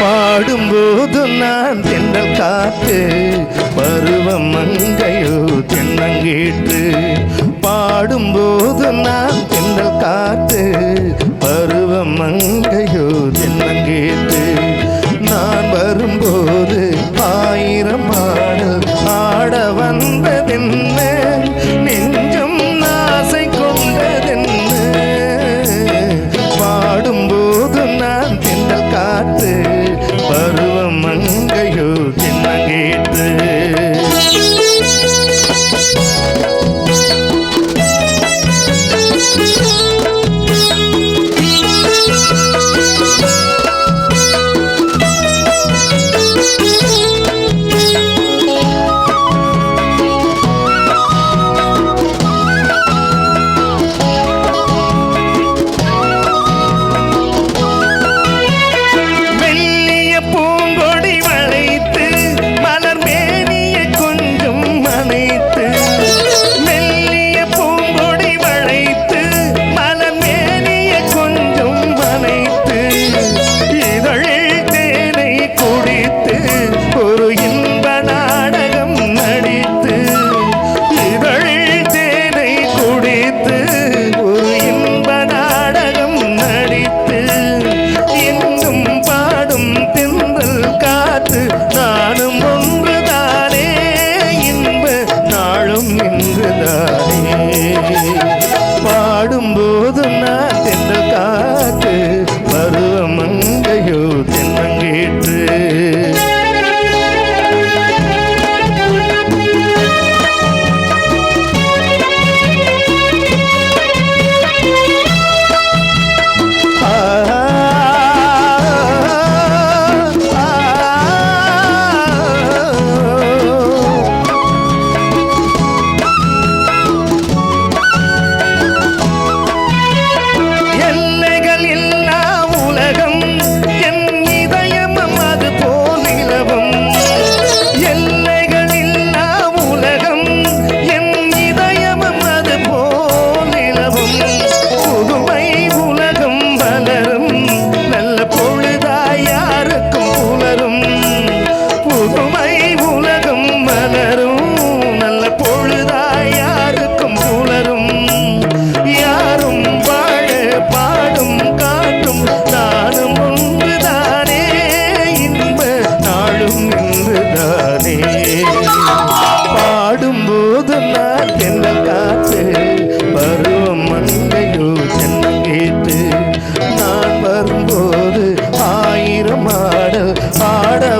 பாடும்போது நான் தென்னல் காத்து பருவம் மங்கையோ தென்னங்கேட்டு பாடும்போது நான் தென்னல் காத்து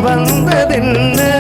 வந்ததென்ன?